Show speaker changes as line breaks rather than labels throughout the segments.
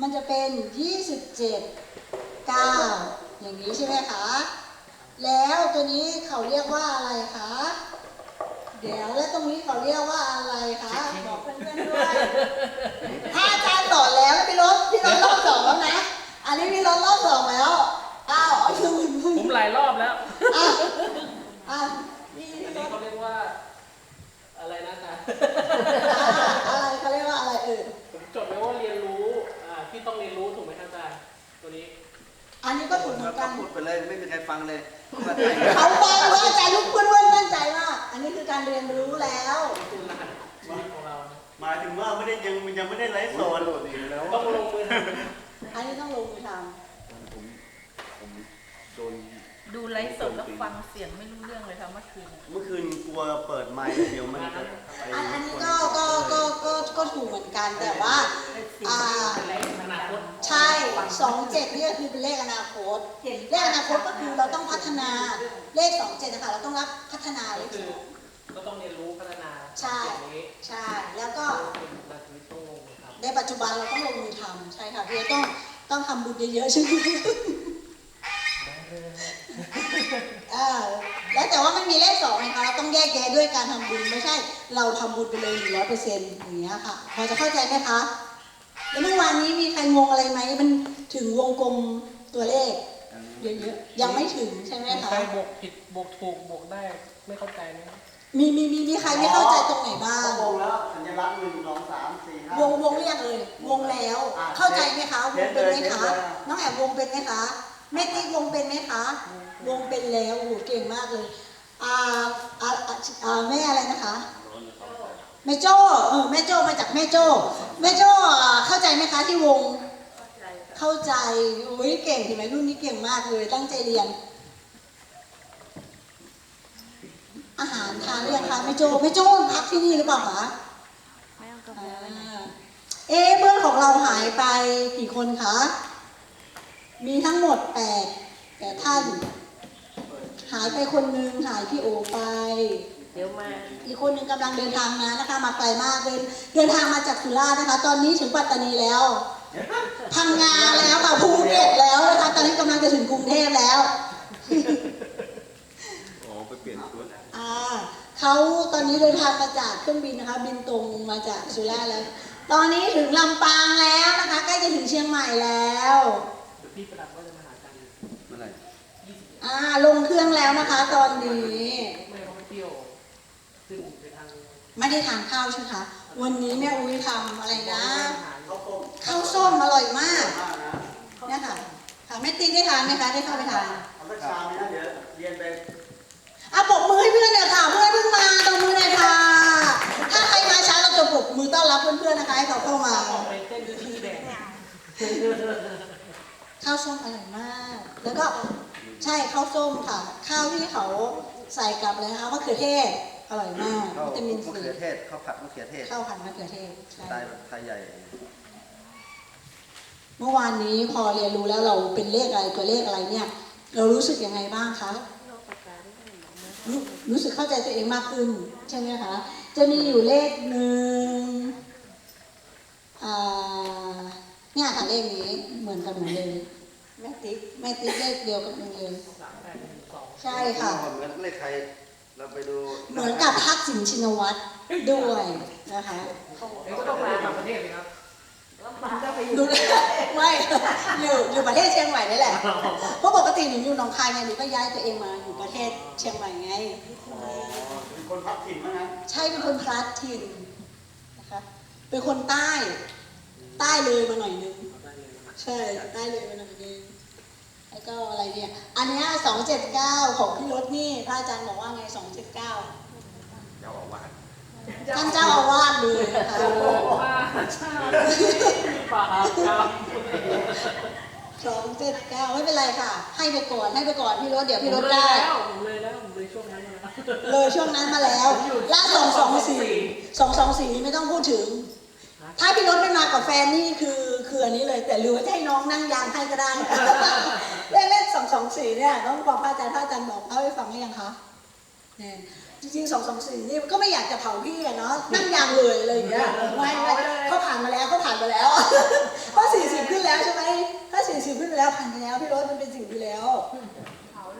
มันจะเป็น 27 9 อย่างนี้ใช่ไหมคะ แล้วตัวนี้เขาเรียกว่าอะไรคะ เดี๋ยวแล้วตรงนี้เขาเรียกว่าอะไรคะ บอกเพื่อนๆด้วยถ้าอาจารย์สอนแล้วพี่รถพี่รถรอบสองแล้วนะ อันนี้พี่รถรอบสองแล้ว อ้าวเอาชื่อมึง
ผมหลายรอบแล้ว
อะอะนี่
อัน
พี่ร
นี้
ถ
เขาเรียกว่า อะไรนะจ๊ะ นี้ก็
ถูกเหมือนกัน
พูดไปเลยไม่มีใครฟังเลยว่าใจ
เขาฟังว่าอาจารย์ลูกเพื่อนๆตั้งใจมากอันนี้คือการเรียนรู้แล้ว
นี่คือรหัสชีวิตของเรานะ
หมายถึงว่าไม่ได้ยังยังไม่ได้ไลฟ์สด
ต้องลงมือทำ
อันนี้ต้องลงมือท
ผมผมโดน
ดูไลฟ์สดแล้วฟังเสียงไม่รู้เรื่องเลยค่ะเมื่อคืน
เมื่อคืนกลัวเปิดไมค์เดี๋ยวมันจะไปำ
อันอันนี้ก็ก็ก็ก็ก็ถูกเหมือนกันแต่ว่า อ่า
เป็นเลขอนาคต
ใช่ สองเจ็ดนี่ก็คือเป็นเลขอนาคต เลขอนาคตก็คือเราต้องพัฒนา เลขสองเจ็ดนะคะเราต้องรับพัฒนาเล
ก็
ข
คื
ส
อ
อง
ก็ต้องเรียนรู้พัฒนา
ใช่
อย่างนี้
ใช่ แล้วก็
เป็นหลักชีวิตต้องลงมือทำ
ในปัจจุบันเราต้องลงมือทำใช่ค่ะพี่ต้องต้องทำบุญเยอะๆใช่ไหมเออแล้วแต่ว่ามันมีเลขสองนะคะเราต้องแยกแยะด้วยการทำบุญไม่ใช่ เราทำบุญไปเลยหนึ่งร้อยเปอร์เซ็นต์อย่างเงี้ยค่ะพอจะเข้าใจไหมคะแล้วเมื่อวานนี้มีใครงงอะไรไหมมัน ถึงวงกลมตัวเลขเยอะๆยังไม่ถึงใช่ไหม
มี
คะ
ใครบวกผิดบวกถูกบวกได้ไม่เข้าใจไหมครับ
มีมีมีมีใครไม่เข้าใจตรงไหนบ้าง
วงแล้วสัญลักษณ์หนึ่งสองสามสี่ห้าว
งวงเรียกเลยวงแล้ว เข้าใจไหมคะวงเป็นไหมคะน้องแอบวงเป็นไหมคะแม่ติ๊กวงเป็นไหมคะวงเป็นแล้วโอ้โหเก่งมากเลยอ่าอ่าอ่าอ่าแม่อะไรนะคะแม่โจ้เออแม่โจ้มาจากแม่โจ้แม่โจ้อ่าเข้าใจไหมคะที่วง เข้าใจโอ้ยเก่งเห็นไหมรุ่นนี้เก่งมากเลย ตั้งใจเรียน อาหารทานหรือยังคะแม่โจ้แม่โจ้พักที่นี่หรือเปล่าคะ
ไม่เอากาแฟ
อ่า
ไว้ไหน
เอ๊ะเพื่อนของเราหายไปกี่คนคะ มีทั้งหมดแปดแปดท่าน หายไปคนหนึ่งหายพี่โอไป
เดี๋ยวมา
อีกคนหนึ่งกำลังเดินทางมานะคะ มาไกลมากเดินเดินทางมาจากสุราษฎร์นะคะ ตอนนี้ถึงปัตตานีแล้วพังงา งจะถึงกรุงเทพแล้ว
อ๋อไปเปลี่ยนชุด
อ่าเขาตอนนี้เดินทางมาจากเครื่องบินนะคะ บินตรงมาจากสุราษฎร์แล้ว ตอนนี้ถึงลำปางแล้วนะคะใกล้จะถึงเชียงใหม่แล้ว
เดี๋ยวพี่ประดับว่าจะมาหาอาจารย์
เมื่อไหร่
ยี่สิบ
อ่าลงเครื่องแล้วนะคะ ตอนนี้
ไม่เขาไปเที่ยวซึ่งไปทาง
ไม่ได้ทานข้าวใช่ไหมคะวันนี้แม่อุ้ยทำอะไรนะ
เขาต้ม
ข้าวส้มอร่อยมาก
มากนะ
เนี่ยค่ะค่ะแม่ติ๊ก ได้ทานไหมคะได้เข้าไปทาน
เอาสักชามนี้นะเดี๋ยวเรียนไป
อะปรบมือให้เพื่อนเนี่ยค่ะเพื่อนเพิ่งมาตบมือหน่อยค่ะ ถ้าใครมาช้าเราจะปรบมือต้อนรับเพื่อนๆนะคะให้เขาเข้ามา
ออกไปเต้นที่แดง
ข้าวส้มอร่อยมาก แล้วก็ใช่ข้าวส้มค่ะ ข้าวที่เขาใส่กับอะไรนะคะมะเขือเทศอร่อยมาก
ข้าว
วิตามิน
มะ
ซี
เขือเทศข้าวผัดมะเขือเทศ
ข้าวผัดมะเขือเทศ
ส
ใช่
ไตล์ไทยใหญ่
เมื่อวานนี้พอเรียนรู้แล้วเราเป็นเลขอะไรตัวเลขอะไรเนี่ย เรารู้สึกยังไงบ้างคะ
เอาปากกาได้ไหมหมอไม่
รู้รู้สึกเข้าใจตัวเองมากขึ้นใช่ไหมคะจะมีอยู่เลขหนึ่งอ่าเนี่ยค่ะเลขนี้เหมือนกันหมดเลยแม่ติ๊กแม่ติ๊กเลขเดียวกับหนึ่งเลย
สามแปดหนึ่งสอง
ใช่ค่ะ
เหมือนเลขใครเราไปดู
เหมือนกับทักษิณชินวัตรด้วยนะคะ
เอ้ยก็ต้องไปต่างประเทศเลยครับ
ดูไม่อยู่อยู่ประเทศเชียงใหม่นี่แหละเพราะปกติหนูอยู่หนองคายไงหนูก็ย้ายตัวเองมาอยู่ประเทศเชียงใหม่ไง
อ๋อเป็นคนพักถิ่นมั้งนะ
ใช่เป็นคนพลัดถิ่นนะคะเป็นคนใต้ ใต้เลยมาหน่อยนึงใช่ใต้เลยมาหน่อยนึงแล้วก็อะไรเนี่ยอันเนี้สองเจ็ดเก้าของพี่รถนี่พระอาจารย์บอกว่าไงสองเจ็ดเก้า
เจ้าอาวาส
ท่านเจ้าอาวาสเลยนะคะ
โอ้ป้าชาป่าครับ
สองเจ็ดเก้าไม่เป็นไรค่ะ ให้ไปก่อนให้ไปก่อนพี่รถเดี๋ยวพี่รถได้
แล้วผมเลยแล้วผมเลยช่วงนั้นมาแล้ว
เลยช่วงนั้นมาแล้วล่าสองสองสี่สองสองสี่ไม่ต้องพูดถึง ถ้าพี่รถไม่มากับแฟนนี่คือคืออันนี้เลย แต่หรือว่าจะให้น้องนั่งยางให้ก็ได้เลขเลขสองสองสี่เนี่ยต้องบอกพระอาจารย์พระอาจารย์บอกเล่าให้ฟังหรือยังคะเนี่ย จริงๆสองสองสี่นี่ก็ไม่อยากจะเผาพี่อะเนาะนั่งยางเลยอะไรอย่างเงี้ยไม่ไม่เขาผ่านมาแล้วเขาผ่านมาแล้วเพราะสี่สิบขึ้นแล้วใช่ไหมถ้าสี่สิบขึ้นไปแล้วผ่านไปแล้วพี่รถมันเป็นสิ่งที่แล้ว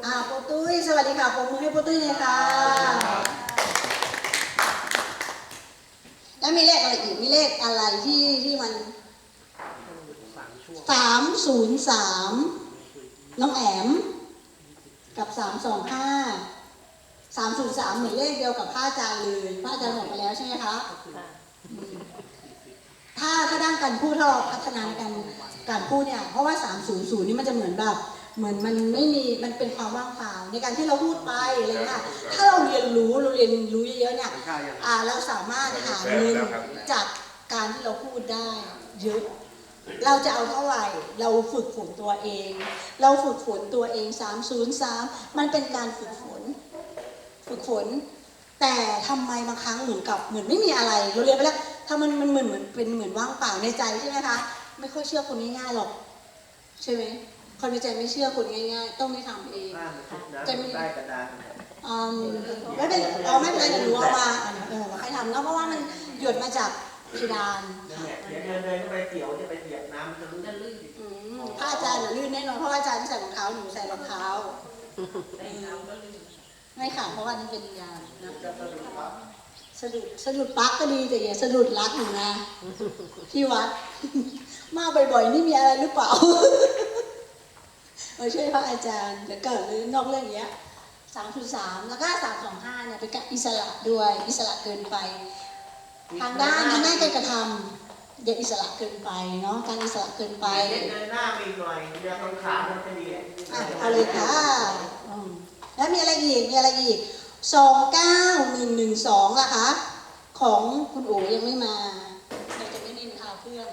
อ่าโปตุ้ยสวัสดีค่ะปรบมือให้โปตุ้ยเลยค่ะแล้วมีเลขอะไรอีกมีเลขอะไรที่ที่มัน
สามช่วง
สามศูนย์สามน้องแอมกับสามสองห้า สามศูนย์สามเหมือนเลขเดียวกับพระอาจารย์เลยพระอาจารย์บอกไปแล้วใช่ไหมคะ
ค่ะ
ถ้าถ้าด้านการพูดถ้าเราพัฒนาในการการพูดเนี่ยเพราะว่า300นี่มันจะเหมือนแบบเหมือนมันไม่มีมันเป็นความว่างเปล่าในการที่เราพูดไปอะไรเงี้ยถ้าเราเรียนรู้เราเรียนรู้เยอะๆเนี่ย
ข้าวยัง
อ่าเราสามารถหาเงินจากการที่เราพูดได้เยอะเราจะเอาเท่าไหร่ เราฝึกฝนตัวเอง เราฝึกฝนตัวเอง 303 มันเป็นการฝึกฝน ฝึกฝนแต่ทำไมบางครั้งเหมือนกับเหมือนไม่มีอะไรเราเรียนไปแล้วถ้ามันมันเหมือนเหมือนเป็นเหมือนว่างเปล่าในใจใช่ไหมคะไม่ค่อยเชื่อคนง่ายๆหรอกใช่ไหมคนในใจไม่เชื่อคนง่ายๆ ต้องได้ทำเอง
บ้านมันทุกน้ำ
จะมี
ใต้กระดาน
อืมไม่เป็นเอาไม่เป็นไรเดี๋ยวหนูเอามาเออใครทำเนาะเพราะว่ามันหยดมาจากเพดาน
เดี๋ยวเดินเดินเข้าไปเตี๋ยวจะไปเหยียบน้ำมันจะรู้
จะลื่น
อืมพระอาจารย์น่ะลื่นแน่นอนเพราะว่าอาจารย์ใส่รองเท้าหนูใส่รองเท้า
ใส่น้ำก็ลื่น
ไม่ค่ะ เพราะว่านี่เป็นยานนะ
จะสะดุดครับ
สะดุดสะดุดปลั๊กก็ดีแต่อย่าสะดุดรักหนูนะที่วัด มาบ่อยๆนี่มีอะไรหรือเปล่ามาช่วยพระอาจารย์เดี๋ยวเกิดหรือนอกเรื่องเนี้ยสามสามแล้วก็สามสองห้าเนี่ยเป็นการอิสระด้วยอิสระเกินไป ทางด้านทางด้านการกระทำอย่าอิสระเกินไปเนาะการอิสระเกินไป
เดินเดินหน้ามีหน่อยเดี๋ยวตรงขามันจะดี
อะเอาเลยค่ะอืม แล้วมีอะไรอีก มีอะไรอีกสองเก้าหนึ่งหนึ่งสองล่ะคะ ของคุณโอ๋ยังไม่มาเราจะไม่นินทาเพื่อน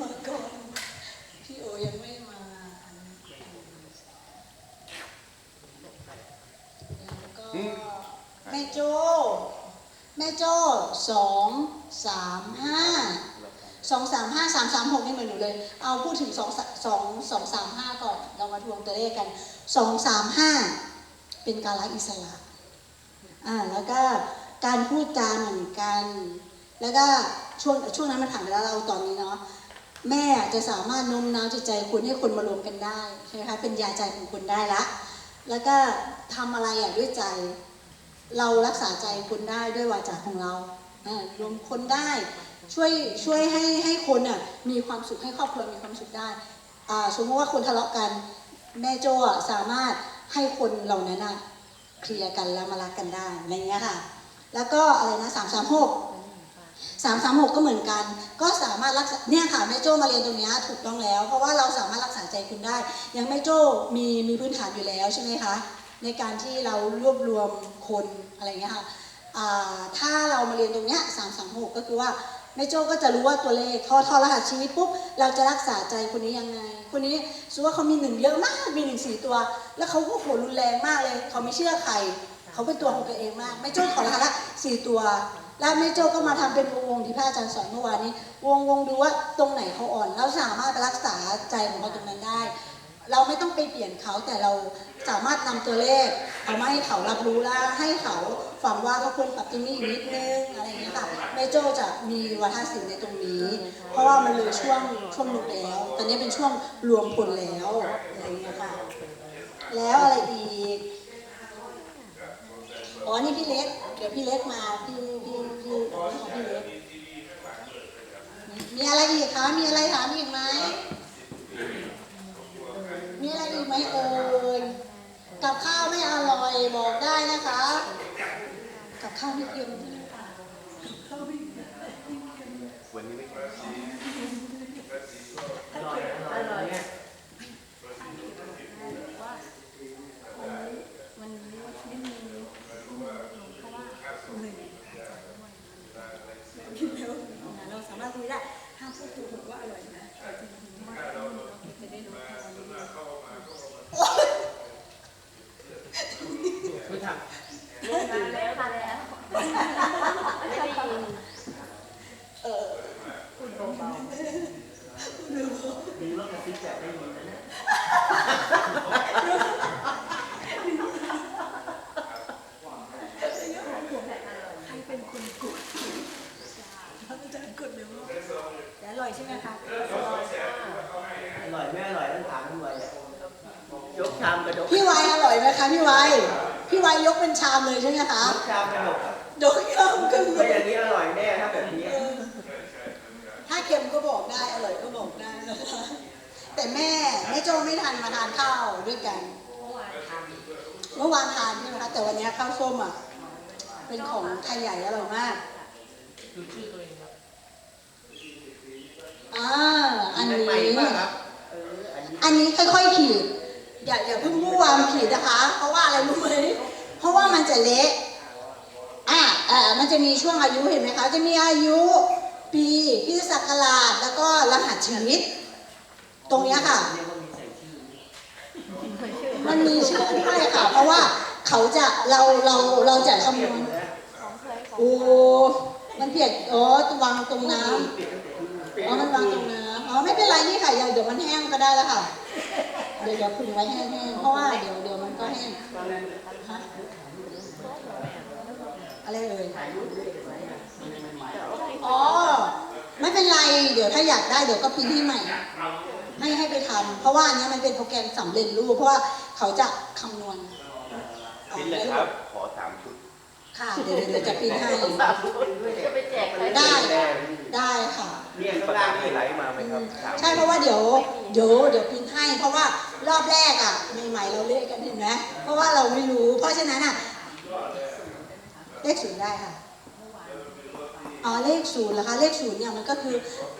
มาก่อนพี่โอยังไม่มาแล้วก็แม่โจ้แม่โจ้สองสามห้าสองสามห้าสามสามหกนี่เหมือนหนูเลย เอาพูดถึงสองสองสองสามห้าก่อน เรามาทวงตัวเลขกันสองสามห้า เป็นการละอิสระอ่าแล้วก็การพูดจาเหมือนกัน แล้วก็ช่วงช่วงนั้นมันผ่านไปแล้วเราตอนนี้เนาะแม่จะสามารถโน้มน้าวจิตใจคุณให้คนมารวมกันได้ใช่ไหมคะเป็นยาใจของคุณได้ละ แล้วก็ทำอะไรอะด้วยใจ เรารักษาใจคุณได้ด้วยวาจาของเราอ่ารวมคนได้ช่วยช่วยให้ให้คนอะมีความสุขให้ครอบครัวมีความสุขได้อ่าสมมติว่าคนทะเลาะกันแม่โจ้สามารถ ให้คนเหล่านั้นอะเคลียร์กันแล้วมารักกันได้อะไรเงี้ยค่ะ แล้วก็อะไรนะสามสามหกสามสามหกก็เหมือนกัน ก็สามารถรักษาเนี่ยค่ะแม่โจ้มาเรียนตรงเนี้ยถูกต้องแล้ว เพราะว่าเราสามารถรักษาใจคุณได้ย่างแม่โจ้มีมีพื้นฐานอยู่แล้วใช่ไหมคะ ในการที่เรารวบรวมคนอะไรเงี้ยค่ะถ้าเรามาเรียนตรงเนี้ยสามสามหกก็คือว่า แม่โจ้ก็จะรู้ว่าตัวเลขพอทอรหัสชีวิตปุ๊บเราจะรักษาใจคนนี้ยังไง คนนี้สมมติว่าเขามีหนึ่งเยอะมากมีหนึ่งสี่ตัว แล้วเขาก็โหรุนแรงมากเลย เขาไม่เชื่อใคร เขาเป็นตัวของตัวเองมากแม่โจ้ขอรหัสละสี่ตัว แล้วแม่โจ้ก็มาทำเป็นวงที่พระอาจารย์สอนเมื่อวานนี้ วงวงดูว่าตรงไหนเขาอ่อนเราสามารถไปรักษาใจของเขาตรงนั้นได้ เราไม่ต้องไปเปลี่ยนเขาแต่เรา สามารถนำตัวเลขเอามาให้เขารับรู้แล้วให้เขาฝังว่าเขาควรปรับตรงนี้อีกนิดนึงอะไรอย่างเงี้ยค่ะแม่โจ้จะมีวัฒนศิลป์ในตรงนี้ เพราะว่ามันเลยช่วงช่วงหนุกแล้ว ตอนนี้เป็นช่วงรวมพลแล้วอะไรอย่างเงี้ยค่ะแล้วอะไรอีกอ๋อนี่พี่เล็กเดี๋ยวพี่เล็กมาพี่พี่พี่อ๋อพี่เล็กมีอะไรอีกคะมีอะไรถามอีกไหมมีอะไรอีกไหมเอ่ย กับข้าวไม่อร่อยบอกได้นะคะ กับข้าวไม่เค็ม
วันนี้ไม่กิน
อร่อยอร่อยเนี่ย
มันไม่มีเพราะว่าหนึ่งเราสามารถรู้ได้ห้ามพูดถูกว่าอร่อยนะแต่จริงๆว่าเราจะได้รู้ว่าเรา
ไม่ท
มาแล้วมาแล้วไม่ได้ยิน
เออ
พูดเบา
มีรถกระซิบแบบไม่มีนะเนี่ย
ใครเป็นคนกดอาจารย์กดเลยว่าแต่อร่อยใช่ไหมคะ
อร่อยไม่อร่อยชามกระดก
พี่วายอร่อยไหมคะพี่วายพี่วายยกเป็นชามเลยใช่ไหมคะ
ชามกระดก
โดยย่อมขึ้น
ก็อย่างนี้อร่อยแน่ถ้าแบบนี้
ถ้าเค็มก็บอกได้อร่อยก็บอกได้นะคะแต่แม่แม่โจไม่ทันมาทานข้าวด้วยกันเมื่อวานทานใช่ไหมคะแต่วันนี้ข้าวส้มอะเป็นของไทยใหญ่อร่อยมาก
ดูชื่อตัวเองครับ
อ่าอันนี้
ใหม่มากครับ เออ อันนี้
อันนี้ค่อยๆขีด อย่าอย่าเพิ่งมั่วามขีดนะคะ เพราะว่าอะไรรู้ไหมเพราะว่ามันจะเละอ่าเออมันจะมีช่วงอายุเห็นไหมคะ จะมีอายุปีพิศักราชแล้วก็รหัสชีวิต ตรงเนี้ยค่ะ
มั
นมีชื่อด้วยค่ะ เพราะว่าเขาจะเราเราเราจะคำนวณโอ้มันเปียกอ๋อวางตรงน้ำอ๋อมันวางตรงน้ำอ๋อไม่เป็นไรนี่ค่ะเดี๋ยวเดี๋ยวมันแห้งก็ได้แล้วค่ะ เดี๋ยวเดี๋ยวพึ่งไว้แห้งๆเพราะว่าเดี๋ยวเดี๋ยวมันก็แห้งฮะอะไรเอ่ยอ๋อ ไม่เป็นไร เดี๋ยวถ้าอยากได้เดี๋ยวก็พิมพ์ให้ใหม่ ให้ให้ไปทำเพราะว่าอันเนี้ยมันเป็นโปรแกรมสำเร็จรูปเพราะว่าเขาจะคำนวณออก
พิน
ใน
เลย
ระ
ค
บ
รับ
บ
ขอสามชุด
ค่ะ เดี๋ยวเดี๋ยวจะพิมพ์ให้
จะไปแจกใคร
ได้
แน่
ได้ค่ะ
เนี่ย
มี
ข้า
ปางก
ล่าง
กาไฮ
นี่
ไลท์มาไหมครับสาม
ใช่เพราะว่าเดี๋ยวเดี๋ยวเดี๋ยวพิมพ์ให้เพราะว่ารอบแรกอะใหม่ๆเราเลขกันเห็นไหมเพราะว่าเราไม่รู้ เพราะฉะนั้นอะเลขศูนย์ได้ค่ะอ๋อเลขศูนย์เหรอคะเลขศูนย์เนี่ยมันก็คือ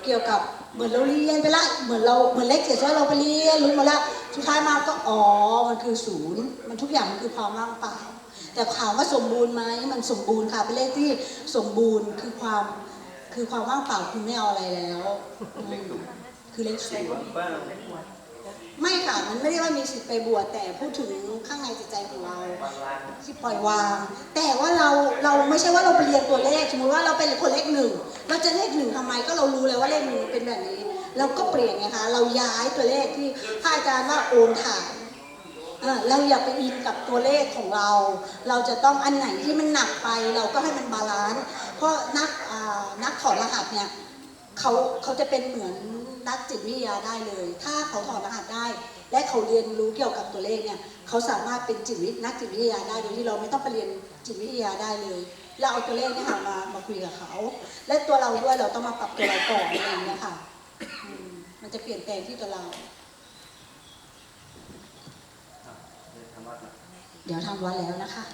เกี่ยวกับเหมือนเราเรียนไปละเหมือนเราเหมือนเลขเจ็ดว่าเราไปเรียนรู้มาแล้วสุดท้ายมาก็อ๋อมันคือศูนย์มันทุกอย่างมันคือความว่างเปล่าแต่ถามว่าสมบูรณ์ไหมมันสมบูรณ์ค่ะเป็นเลขที่สมบูรณ์คือความ คือความว่างเปล่าคือไม่เอาอะไรแล้วอืมคือเลขศูนย์
บ้าง
ไม่ค่ะ มันไม่ได้ว่ามีสิทธิ์ไปบวชแต่พูดถึงข้างในจิตใจของเรา
บางร้าน
ที่ปล่อยวาง แต่ว่าเราเราไม่ใช่ว่าเราไปเรียนตัวเลขสมมติว่าเราเป็นคนเลขหนึ่งเราจะเลขหนึ่งทำไมก็เรารู้แล้วว่าเลขหนึ่งเป็นแบบนี้ เราก็เปลี่ยนไงคะเราย้ายตัวเลขที่พระอาจารย์ว่าโอนถ่าย เราอย่าไปอินกับตัวเลขของเรา เราจะต้องอันไหนที่มันหนักไป เราก็ให้มันบาลานซ์เพราะนักนักถอดรหัสเนี่ยเขาเขาจะเป็นเหมือนนักจิตวิทยาได้เลย ถ้าเขาถอดรหัสได้ และเขาเรียนรู้เกี่ยวกับตัวเลขเนี่ยเขาสามารถเป็นจิตวิทนักจิตวิทยาได้โดยที่เราไม่ต้องไปเรียนจิตวิทยาได้เลยเราเอาตัวเลขเนี่ยค่ะมามาคุยกับเขา และตัวเราด้วยเราต้องมาปรับตัวเราก่อนอะไรอย่างเงี้ยค่ะมันจะเปลี่ยนแปลงที่ตัวเรา เดี๋ยวทำวัดแล้วนะคะ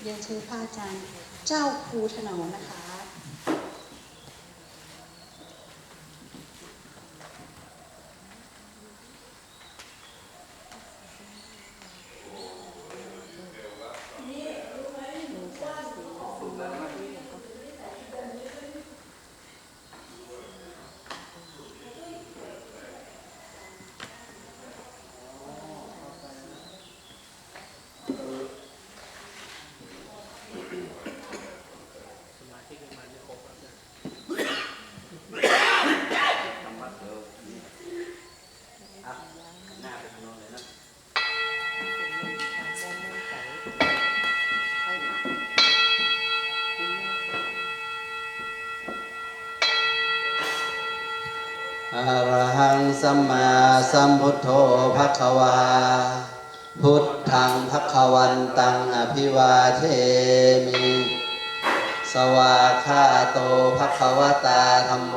เรียนเชิญพระอาจารย์ เจ้าครูถนอมนะคะ
สมาธิกันมาจะครบแล้วเนี่ย
ทำวัดเดี๋ยวนี่อะหน้าไปทางโน้นเลยนะ
อรหังสัมมาสัมพุทโธภะคะวา พุทธังภะคะวันตังอภิวาเทมิ สวาคาโตภะคะวตาธัมโม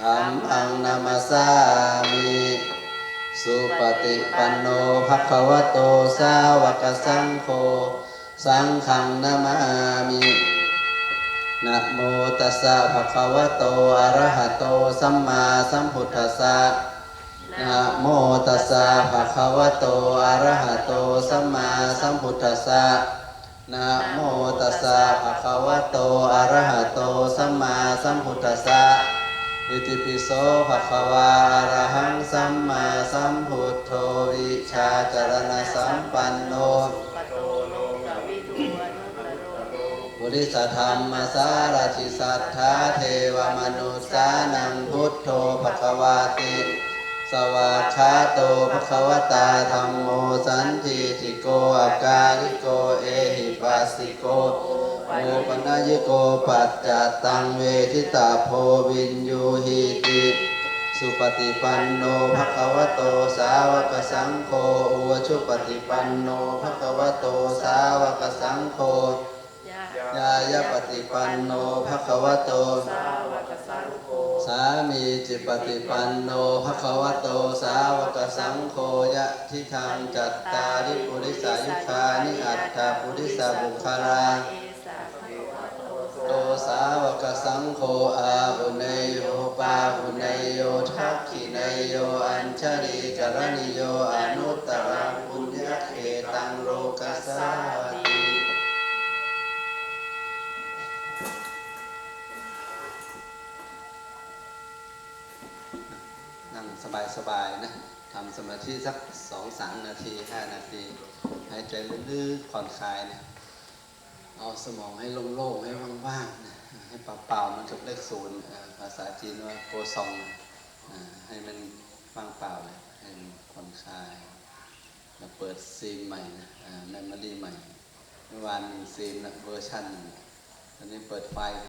ธัมมังนามาสามิ สุปฏิปันโนภะคะวะโตสาวกสังโฆ สังฆังนามามิ นะโมตัสสะภะคะวะโตอะระหะโตสัมมาสัมพุทธัสสะนะโมตัสสะภะคะวะโตอะระหะโตสัมมาสัมพุทธัสสะนะโมตัสสะภะคะวะโตอะระหะโตสัมมาสัมพุทธัสสะอิติปิโสภะคะวาอะระหังสัมมาสัมพุทโธวิชาจารณสัมปันโน
ริ
สธรรมสารติสัทธาเทวมนุษสานังพุทโธภควาติสวากขาโตภควตาธรรมโมสันติติโกอากาลิโกเอหิปัสสิโกโอปัญญโกปัจจตังเวทิตาโพวินยูหิติสุปฏิปันโนภควโตสาวกสังโฆอุชุปฏิปันโนภควโตสาวกสังโฆ
ยะ
ยายาปฏิปันโนภะคะวะโต
สาวกสังโฆ
สามีจิปฏิปันโนภะคะวะโต สาวกสังโฆยะทิทางจัตตาริปุริสายุคานิอัตตาปุริสาบุคลา
เอสะภะคะวะโต
โตสาวกสังโฆอาหุเนยโยปาหุเนยโยทักขิเนยโยอัญชลีกรณิโยอนุตตรังปุญญเขตังโลกัสสา สบายๆนะทำสมาธิสักสองสามนาทีห้านาทีหายใจลึกๆผ่อนคลายนะเอาสมองให้โล่งๆให้ว่างๆนะให้เปล่าๆมันจบเลขศูนย์ภาษาจีนว่าโกซองนะให้มันว่างเปล่าเลยให้มันผ่อนคลายมาเปิดซีมใหม่นะแมมโมรี่ใหม่เมื่อวานซีมนะเวอร์ชันหนึ่งตอนนี้เปิดไฟ